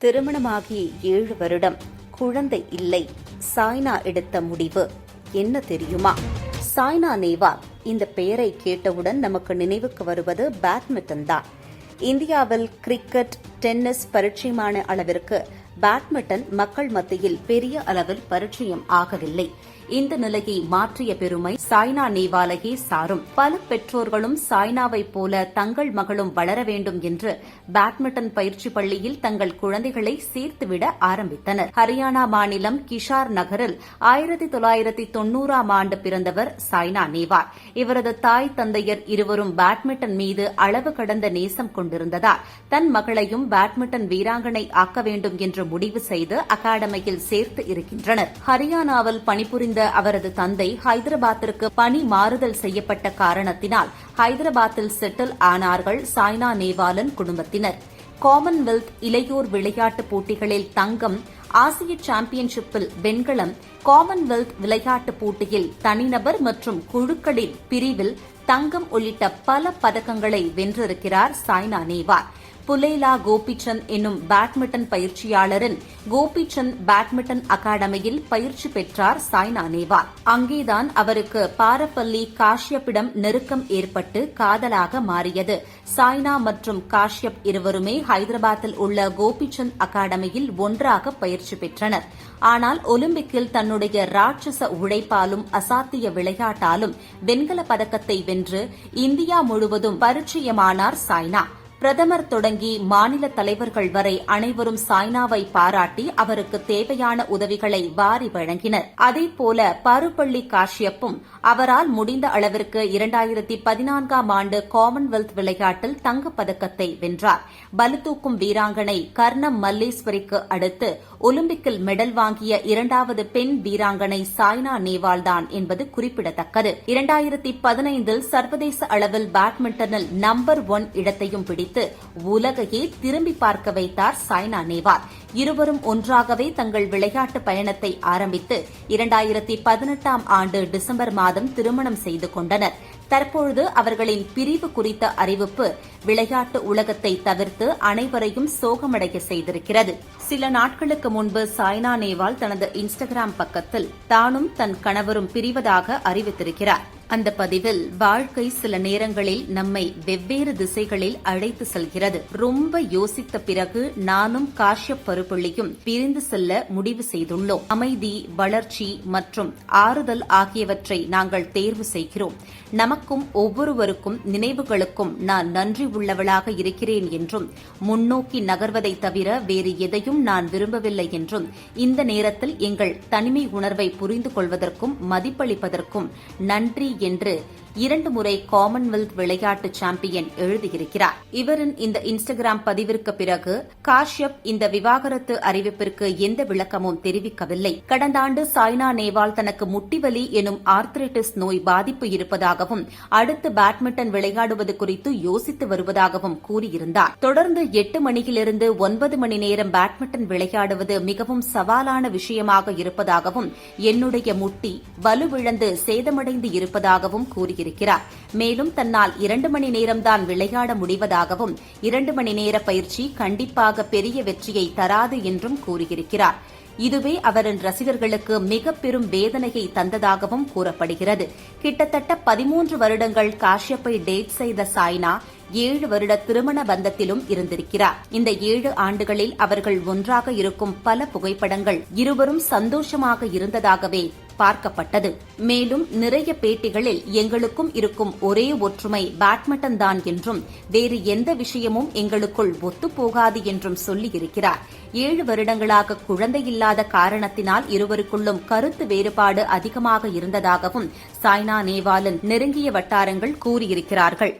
திருமணமாகி ஏழு வருடம். குழந்தை இல்லை. சாய்னா எடுத்த முடிவு. என்ன தெரியுமா? சாய்னா நேவால் இந்த பெயரை கேட்டவுடன் நமக்கு நினைவுக்கு வருவது பேட்மிண்டன் தான். இந்தியாவில் கிரிக்கெட் டென்னிஸ் பரிச்சயமான அளவிற்கு பேட்மிண்டன் மக்கள் மத்தியில் பெரிய அளவில் பரிச்சயம் ஆகவில்லை. இந்த நிலையை மாற்றிய பெருமை சாய்னா நேவாலையே சாரும். பல பெற்றோர்களும் சாய்னாவைப் போல தங்கள் மகளும் வளர வேண்டும் என்று பேட்மிண்டன் பயிற்சி பள்ளியில் தங்கள் குழந்தைகளை சேர்த்துவிட ஆரம்பித்தனர். ஹரியானா மாநிலம் கிஷார் நகரில் ஆயிரத்தி தொள்ளாயிரத்தி தொன்னூறாம் ஆண்டு பிறந்தவர் சாய்னா நேவால். இவரது தாய் தந்தையர் இருவரும் பேட்மிண்டன் மீது அளவு கடந்த நேசம் கொண்டிருந்ததால் தன் மகளையும் பேட்மிண்டன் வீராங்கனை ஆக்க வேண்டும் என்று முடிவு செய்து அகாடமியில் சேர்த்து இருக்கின்றனர். ஹரியானாவில் பணிபுரிந்த அவரது தந்தை ஹைதராபாத்திற்கு பணி மாறுதல் செய்யப்பட்ட காரணத்தினால் ஹைதராபாத்தில் செட்டில் ஆனார்கள் சாய்னா நேவாலன் குடும்பத்தினர். காமன்வெல்த் இளையோர் விளையாட்டுப் போட்டிகளில் தங்கம் ஆசிய சாம்பியன்ஷிப்பில் வெண்கலம் காமன்வெல்த் விளையாட்டுப் போட்டியில் தனிநபர் மற்றும் குழுக்களின் பிரிவில் தங்கம் உள்ளிட்ட பல பதக்கங்களை வென்றிருக்கிறார் சாய்னா நேவால். புலேலா கோபிச்சந்த் என்னும் பேட்மிண்டன் பயிற்சியாளரின் கோபிச்சந்த் பேட்மிண்டன் அகாடமியில் பயிற்சி பெற்றார் சாய்னா நேவால். அங்கேதான் அவருக்கு பாரப்பள்ளி காஷ்யப்பிடம் நெருக்கம் ஏற்பட்டு காதலாக மாறியது. சாய்னா மற்றும் காஷ்யப் இருவருமே ஹைதராபாத்தில் உள்ள கோபிச்சந்த் அகாடமியில் ஒன்றாக பயிற்சி பெற்றனர். ஆனால் ஒலிம்பிக்கில் தன்னுடைய ராட்சச உழைப்பாலும் அசாத்திய விளையாட்டாலும் வெண்கல பதக்கத்தை வென்று இந்தியா முழுவதும் பரிச்சயமானார் சாய்னா. பிரதமர் தொடங்கி மாநில தலைவர்கள் வரை அனைவரும் சாய்னாவை பாராட்டி அவருக்கு தேவையான உதவிகளை வாரி வழங்கினர். அதேபோல பருப்பள்ளி காஷ்யப்பும் அவரால் முடிந்த அளவிற்கு இரண்டாயிரத்தி பதினான்காம் ஆண்டு காமன்வெல்த் விளையாட்டில் தங்கப்பதக்கத்தை வென்றார். பலுதூக்கும் வீராங்கனை கர்ணம் மல்லேஸ்வரிக்கு அடுத்து ஒலிம்பிக்கில் மெடல் வாங்கிய இரண்டாவது பெண் வீராங்கனை சாய்னா நேவால் தான் என்பது குறிப்பிடத்தக்கது. இரண்டாயிரத்தி பதினைந்தில் சர்வதேச அளவில் பேட்மிண்டனில் நம்பர் ஒன் இடத்தையும் பிடித்து உலகையே திரும்பி பார்க்க வைத்தார் சாய்னா நேவால். இருவரும் ஒன்றாகவே தங்கள் விளையாட்டு பயணத்தை ஆரம்பித்து இரண்டாயிரத்தி பதினெட்டாம் ஆண்டு டிசம்பர் மாதம் திருமணம் செய்து கொண்டனர். தற்பொழுது அவர்களின் பிரிவு குறித்த அறிவிப்பு விளையாட்டு உலகத்தை தவிர்த்து அனைவரையும் சோகமடைய செய்திருக்கிறது. சில நாட்களுக்கு முன்பு சாய்னா நேவால் தனது இன்ஸ்டாகிராம் பக்கத்தில் தானும் தன் கணவரும் பிரிவதாக அறிவித்திருக்கிறார். அந்த பதிவில் வாழ்க்கை சில நேரங்களில் நம்மை வெவ்வேறு திசைகளில் அழைத்து செல்கிறது. ரொம்ப யோசித்த பிறகு நானும் காஷ்யப் பருப்பள்ளியும் பிரிந்து செல்ல முடிவு செய்துள்ளோம். அமைதி வளர்ச்சி மற்றும் ஆறுதல் ஆகியவற்றை நாங்கள் தேர்வு செய்கிறோம். நமக்கும் ஒவ்வொருவருக்கும் நினைவுகளுக்கும் நான் நன்றி உள்ளவளாக இருக்கிறேன் என்றும் முன்னோக்கி நகர்வதை தவிர வேறு எதையும் நான் விரும்பவில்லை என்றும் இந்த நேரத்தில் எங்கள் தனிமை உணர்வை புரிந்து கொள்வதற்கும் மதிப்பளிப்பதற்கும் நன்றி என்று இரண்டு முறை காமன்வெல்த் விளையாட்டு சாம்பியன் எழுதியிருக்கிறார். இவரின் இந்த இன்ஸ்டாகிராம் பதிவிற்கு பிறகு காஷ்யப் இந்த விவாகரத்து அறிவிப்பிற்கு எந்த விளக்கமும் தெரிவிக்கவில்லை. கடந்த ஆண்டு சாய்னா நேவால் தனக்கு முட்டிவலி எனும் ஆர்த்ரைட்டிஸ் நோய் பாதிப்பு இருப்பதாகவும் அடுத்து பேட்மிண்டன் விளையாடுவது குறித்து யோசித்து வருவதாகவும் கூறியிருந்தார். தொடர்ந்து எட்டு மணியிலிருந்து ஒன்பது மணி நேரம் பேட்மிண்டன் விளையாடுவது மிகவும் சவாலான விஷயமாக இருப்பதாகவும் என்னுடைய முட்டி வலுவிழந்து சேதமடைந்து இருப்பதாகவும் கூறியிருக்கிறார் மேலும் தன்னால் இரண்டு மணி நேரம்தான் விளையாட முடிவதாகவும் இரண்டு மணி நேர பயிற்சி கண்டிப்பாக பெரிய வெற்றியை தராது என்றும் கூறியிருக்கிறார். இதுவே அவரின் ரசிகர்களுக்கு மிக பெரும் வேதனையை தந்ததாகவும் கூறப்படுகிறது. கிட்டத்தட்ட பதிமூன்று வருடங்கள் காஷ்யப்பை டேட் செய்த சாய்னா ஏழு வருட திருமண பந்தத்திலும் இருந்திருக்கிறார். இந்த ஏழு ஆண்டுகளில் அவர்கள் ஒன்றாக இருக்கும் பல புகைப்படங்கள் இருவரும் சந்தோஷமாக இருந்ததாகவே பார்க்கப்பட்டது. மேலும் நிறைய பேட்டிகளில் எங்களுக்கும் இருக்கும் ஒரே ஒற்றுமை பேட்மிண்டன் தான் என்றும் வேறு எந்த விஷயமும் எங்களுக்குள் ஒத்துப்போகாது என்றும் சொல்லியிருக்கிறார். ஏழு வருடங்களாக குழந்தை இல்லாத காரணத்தினால் இருவருக்குள்ளும் கருத்து வேறுபாடு அதிகமாக இருந்ததாகவும் சாய்னா நேவாலன் நெருங்கிய வட்டாரங்கள் கூறியிருக்கிறார்கள்.